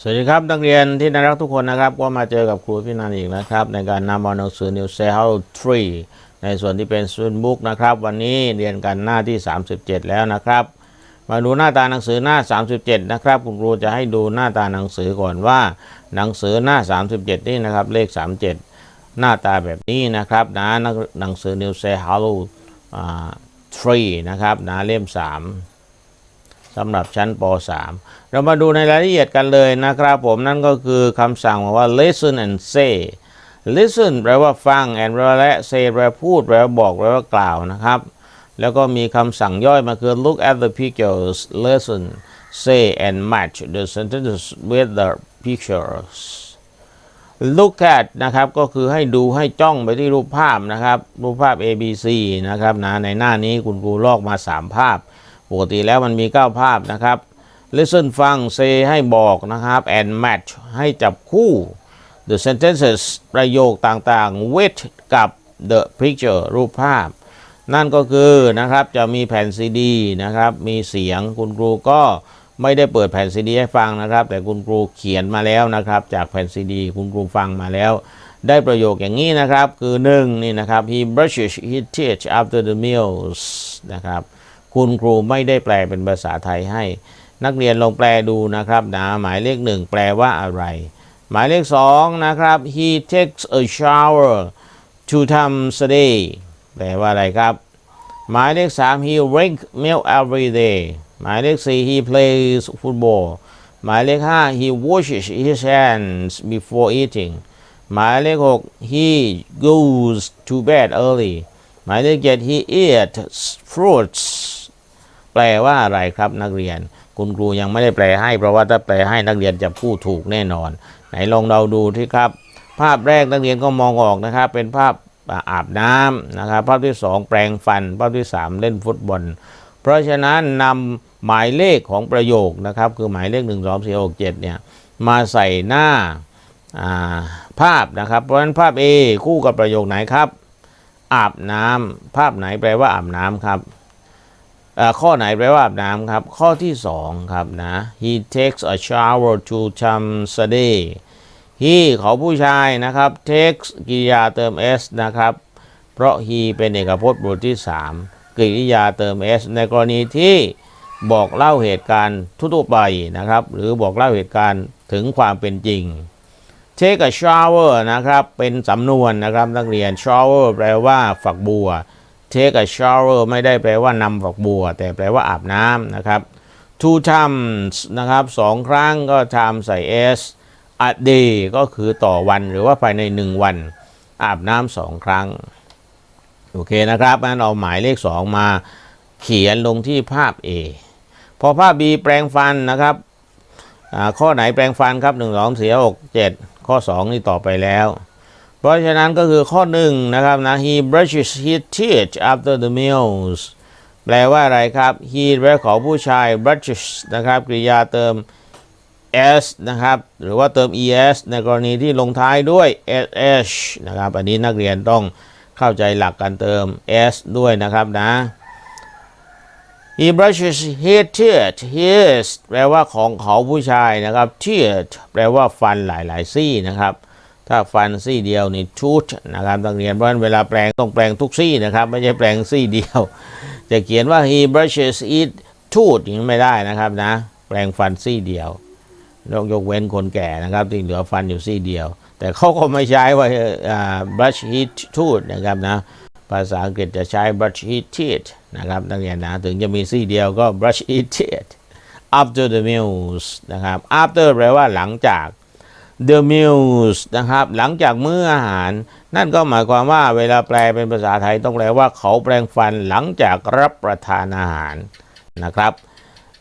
สวัสดีครับนักเรียนที่น่ารักทุกคนนะครับ ก็มาเจอกับครูพี่นันอีกนะครับ ในการนำเอาหนังสือ New s a l 3 ในส่วนที่เป็น Student Book นะครับ วันนี้เรียนกันหน้าที่ 37 แล้วนะครับ มาดูหน้าตาหนังสือหน้า 37 นะครับคุณครูจะให้ดูหน้าตาหนังสือก่อนว่า หนังสือหน้า 37 นี่นะครับเลข 37 หน้าตาแบบนี้นะครับนะหนังหนังสือ New s a l 3นะครับนะเล่ม 3 สำหรับชั้นป .3 เรามาดูในรายละเอียดกันเลยนะครับผมนั่นก็คือคำสั่งว่า listen and say listen แปลว่าฟัง and แปลว่าและ say แปลว่าพูดแปลว่าบอกแปลว่ากล่าวนะครับ แล้วก็มีคำสั่งย่อยมาคือ look at the pictures listen say and match the sentences with the pictures look at นะครับก็คือให้ดูให้จ้องไปที่รูปภาพนะครับ รูปภาพ A B C นะครับนะในหน้านี้คุณครูลอกมา 3 ภาพ ปกติแล้วมันมี 9 ภาพนะครับ listen ฟัง say ให้บอกนะครับ and match ให้จับคู่ the sentences ประโยคต่างๆ with กับ the picture รูปภาพ นั่นก็คือนะครับจะมีแผ่นซีดีนะครับ มีเสียงคุณครูก็ไม่ได้เปิดแผ่นซีดีให้ฟังนะครับ แต่คุณครูเขียนมาแล้วนะครับ จากแผ่นซีดีคุณครูฟังมาแล้ว ได้ประโยคอย่างนี้นะครับ คือหนึ่งนี่นะครับ he brushes his teeth after the meals นะครับ คุณครูไม่ได้แปลเป็นภาษาไทยให้ นักเรียนลองแปลดูนะครับนะหมายเลขหนึ่งแปลว่าอะไร หมายเลขสองนะครับ he takes a shower two times a day แปลว่าอะไรครับ หมายเลขสาม he drink milk every day หมายเลขสี่ he plays football หมายเลขห้า he washes his hands before eating หมายเลขหก he goes to bed early หมายเลขเจ็ด he eats fruits แปลว่าอะไรครับนักเรียน คุณครูยังไม่ได้แปลให้ เพราะว่าถ้าแปลให้นักเรียนจะพูดถูกแน่นอน ไหนลองเราดูที่ครับ ภาพแรกนักเรียนก็มองออกนะครับ เป็นภาพอาบน้ำนะครับ ภาพที่สองแปรงฟัน ภาพที่สามเล่นฟุตบอล เพราะฉะนั้นนำหมายเลขของประโยคนะครับ คือหมายเลข 1 2 4 6 7เนี่ยมาใส่หน้าภาพนะครับ เพราะฉะนั้นภาพ A คู่กับประโยคไหนครับ อาบน้ำภาพไหนแปลว่าอาบน้ำครับ ข้อไหนแปลว่าอาบน้ำครับ ข้อที่สองครับนะ he takes a shower two times a day he เขาผู้ชายนะครับ takes กริยาเติม s นะครับ เพราะ he เป็นเอกพจน์บทที่ 3กริยาเติม s ในกรณีที่บอกเล่าเหตุการณ์ทั่วไปนะครับ หรือบอกเล่าเหตุการณ์ถึงความเป็นจริง take a shower นะครับ เป็นสำนวนนะครับนักเรียน shower แปลว่าฝักบัว take a shower ไม่ได้แปลว่านำฝักบัว แต่แปลว่าอาบน้ำนะครับ two times นะครับสองครั้งก็ time ใส่ s a day ก็คือต่อวันหรือว่าภายในหนึ่งวัน อาบน้ำสองครั้ง โอเคนะครับงั้นเอาหมายเลข 2 มาเขียนลงที่ภาพ A พอภาพ B แปลงฟันนะครับอ่าข้อไหนแปลงฟันครับ 1 2 4 6 7 ข้อ 2 นี่ต่อไปแล้ว ราะฉะนั้นก็คือข้อหนึ่งนะครับนะ he brushes his teeth after the meals แปลว่าอะไรครับ he แปลของผู้ชาย brushes นะครับกริยาเติม s นะครับ หรือว่าเติม es ในกรณีที่ลงท้ายด้วย sh นะครับ อันนี้นักเรียนต้องเข้าใจหลักการเติม s ด้วยนะครับนะ he brushes his teeth his แปลว่าของเขาผู้ชายนะครับ teeth แปลว่าฟันหลายๆซี่นะครับ ถ้าฟันซี่เดียวนี่ tooth นะครับนักเรียนเพราะฉะนั้นเวลาแปลงต้องแปลงทุกซี่นะครับ ไม่ใช่แปลงซี่เดียว จะเขียนว่า he brushes his tooth อย่างนี้ไม่ได้นะครับนะ แปลงฟันซี่เดียวยกยกเว้นคนแก่นะครับที่เหลือฟันอยู่ซี่เดียว แต่เขาก็ไม่ใช้ว่าอ่า brush his tooth นะครับนะภาษาอังกฤษจะใช้ brush his teeth นะครับนักเรียนนะถึงจะมีซี่เดียวก็ brush his teeth after the meals นะครับ after แปลว่าหลังจาก the meals นะครับ หลังจากมื้ออาหาร นั่นก็หมายความว่าเวลาแปลเป็นภาษาไทยต้องแปลว่าเขาแปลงฟันหลังจากรับประทานอาหารนะครับ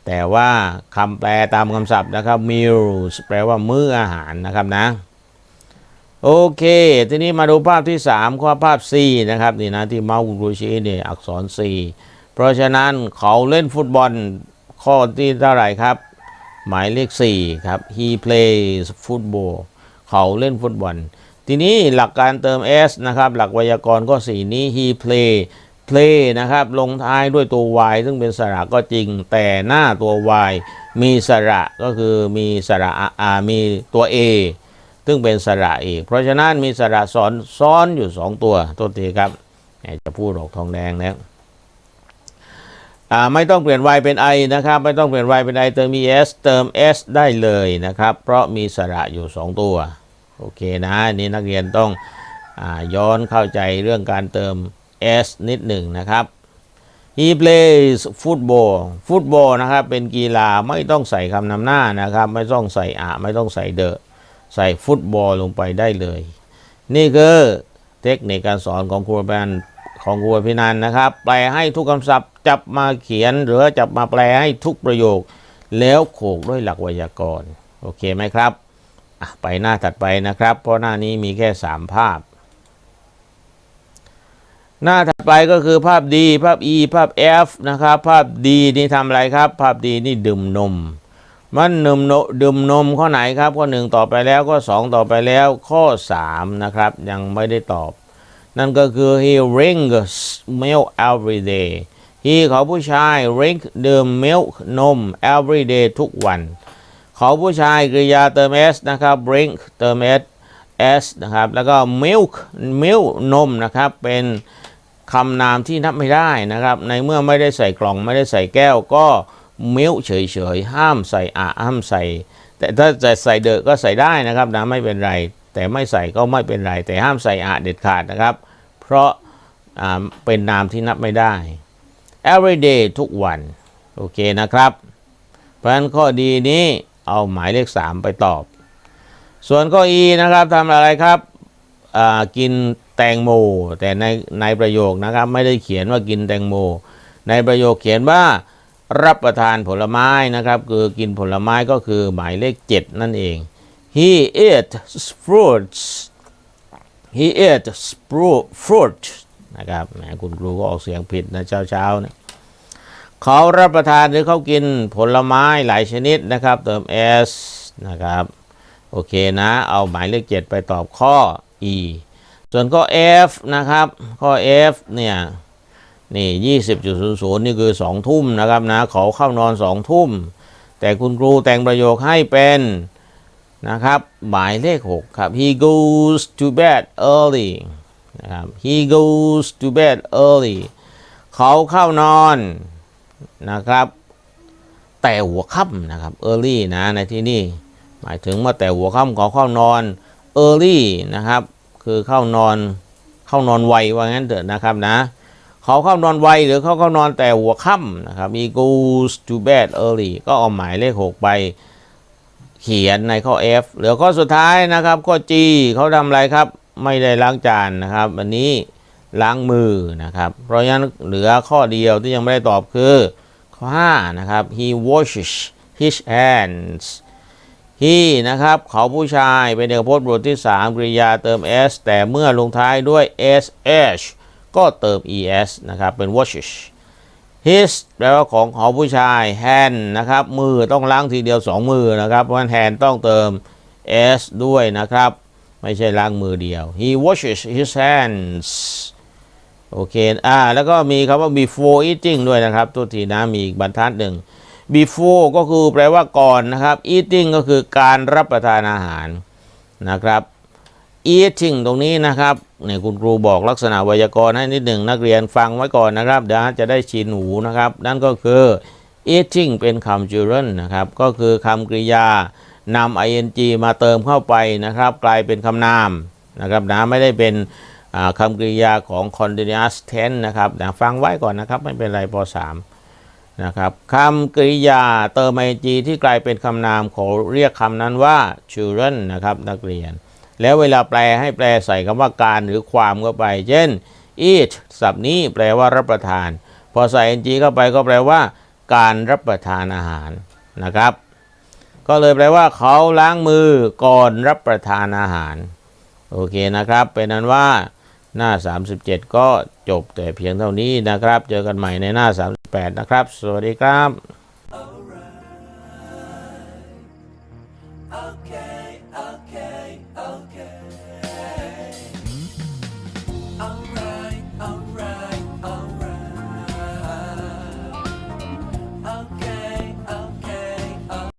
แต่ว่าคำแปลตามคำศัพท์นะครับ meals แปลว่ามื้ออาหารนะครับนะ โอเค ทีนี้มาดูภาพที่ 3 ข้อภาพ C นะครับนี่นะที่เมาส์คุรูชีเนี่ยอักษร C เพราะฉะนั้นเขาเล่นฟุตบอลข้อที่เท่าไหร่ครับ หมายเลข 4 ครับ he plays football เขาเล่นฟุตบอล ทีนี้หลักการเติม s นะครับ หลักไวยากรณ์ข้อ 4 นี้ he play play นะครับ ลงท้ายด้วยตัว y ซึ่งเป็นสระก็จริง แต่หน้าตัว y มีสระก็คือมีสระอามีตัว a ซึ่งเป็นสระอีก เพราะฉะนั้นมีสระซ้อนซ้อนอยู่สองตัวตัวทีครับจะพูดออกทองแดงแล้ว อ่าไม่ต้องเปลี่ยน y เป็น i นะครับ ไม่ต้องเปลี่ยน y เป็น i เติม es เติม s ได้เลยนะครับ เพราะมีสระอยู่สองตัว โอเคนะนี่นักเรียนต้องอาย้อนเข้าใจเรื่องการเติม s นิดหนึ่งนะครับ he plays football ฟุตบอลนะครับ เป็นกีฬาไม่ต้องใส่คำนำหน้านะครับ ไม่ต้องใส่อะไม่ต้องใส่เดอะใส่ฟุตบอลลงไปได้เลย นี่คือเทคนิคการสอนของครูแบน ของครูพินันนะครับ แปลให้ทุกคำศัพท์จับมาเขียนหรือจับมาแปลให้ทุกประโยค แล้วโขกด้วยหลักไวยากรณ์โอเคไหมครับไปหน้าถัดไปนะครับ เพราะหน้านี้มีแค่ 3 ภาพ หน้าถัดไปก็คือภาพ D ภาพ E ภาพ F นะครับ ภาพ D นี่ทำอะไรครับ ภาพ D นี่ดื่มนม มันดื่มนดื่มนมข้อไหนครับ ข้อ 1 ต่อไปแล้วข้อ 2 ต่อไปแล้วข้อ 3 นะครับ ยังไม่ได้ตอบ นั่นก็คือ he drinks milk every day he เขาผู้ชาย drink ดื่ม milk นม every day ทุกวัน เขาผู้ชายกริยาเติม s นะครับ drink เติม s s นะครับ แล้วก็ milk milk นมนะครับ เป็นคำนามที่นับไม่ได้นะครับ ในเมื่อไม่ได้ใส่กล่องไม่ได้ใส่แก้วก็ milk เฉยๆ ห้ามใส่อะห้ามใส่ แต่ถ้าจะใส่เดอะก็ใส่ได้นะครับนะไม่เป็นไร แต่ไม่ใส่ก็ไม่เป็นไร แต่ห้ามใส่อะเด็ดขาดนะครับ เพราะเป็นนามที่นับไม่ได้ every day ทุกวัน โอเคนะครับ เพราะฉะนั้นข้อดีนี้เอาหมายเลข 3 ไปตอบ ส่วนข้อ E นะครับทำอะไรครับกินแตงโม แต่ในในประโยคนะครับไม่ได้เขียนว่ากินแตงโม ในประโยคเขียนว่ารับประทานผลไม้นะครับ คือกินผลไม้ก็คือหมายเลข 7 นั่นเอง he ate fruits he ate fruit นะครับแหมคุณครูก็ออกเสียงผิดนะเช้าๆนะเขารับประทานหรือเขากินผลไม้หลายชนิดนะครับ เติม s นะครับ โอเคนะ เอาหมายเลข7ไปตอบข้อ e ส่วนข้อ f นะครับ ข้อ f เนี่ยนี่20.00นี่คือ2ทุ่มนะครับนะเขาเข้านอน2ทุ่ม แต่คุณครูแต่งประโยคให้เป็น นะครับ หมายเลข 6 ครับ he goes to bed early นะครับ he goes to bed early เขาเข้านอนนะครับ แต่หัวค่ำนะครับ early นะในที่นี่หมายถึงว่าแต่หัวค่ำเขาเข้านอน early นะครับ คือเข้านอนเข้านอนไวว่างั้นเถอะนะครับนะเขาเข้านอนไวหรือเขาเข้านอนแต่หัวค่ำนะครับ he goes to bed early ก็เอาหมายเลข 6 ไป เขียนในข้อ F เหลือข้อสุดท้ายนะครับ ข้อ G เขาทำอะไรครับ ไม่ได้ล้างจานนะครับวันนี้ล้างมือนะครับ เพราะฉะนั้นเหลือข้อเดียวที่ยังไม่ได้ตอบคือ ข้อ 5 นะครับ he washes his hands he นะครับเขาผู้ชายเป็นเอกพจน์บทที่ 3 กริยาเติม s แต่เมื่อลงท้ายด้วย sh ก็เติม es นะครับเป็น washes his แปลว่าของเขาผู้ชาย hand นะครับ มือต้องล้างทีเดียว 2 มือนะครับ เพราะฉะนั้น hand ต้องเติม s ด้วยนะครับ ไม่ใช่ล้างมือเดียว he washes his hands โอเค อ่า แล้วก็มีคำว่า before eating ด้วยนะครับตัวทีนะมีอีกบรรทัดหนึ่ง before ก็คือแปลว่าก่อนนะครับ eating ก็คือการรับประทานอาหารนะครับ eating ตรงนี้นะครับเนี่ยคุณครูบอกลักษณะไวยากรณ์ให้นิดหนึ่งนักเรียนฟังไว้ก่อนนะครับเดี๋ยวจะได้ชินหูนะครับ นั่นก็คือ eating เป็นคำ gerund นะครับ ก็คือคำกริยานำ ing มาเติมเข้าไปนะครับ กลายเป็นคำนามนะครับนะไม่ได้เป็นคำกริยาของ continuous tense นะครับนะฟังไว้ก่อนนะครับ ไม่เป็นไรป .3 นะครับคำกริยาเติม ing ที่กลายเป็นคำนามขอเรียกคำนั้นว่า children นะครับนักเรียน แล้วเวลาแปลให้แปลใส่คำว่าการหรือความเข้าไป เช่น eat ศัพท์นี้แปลว่ารับประทาน พอใส่ ing เข้าไปก็แปลว่า การรับประทานอาหารนะครับ ก็เลยแปลว่า เขาล้างมือก่อนรับประทานอาหาร โอเคนะครับ เป็นนั้นว่าหน้า 37 ก็จบแต่เพียงเท่านี้นะครับ เจอกันใหม่ในหน้า 38 นะครับ สวัสดีครับ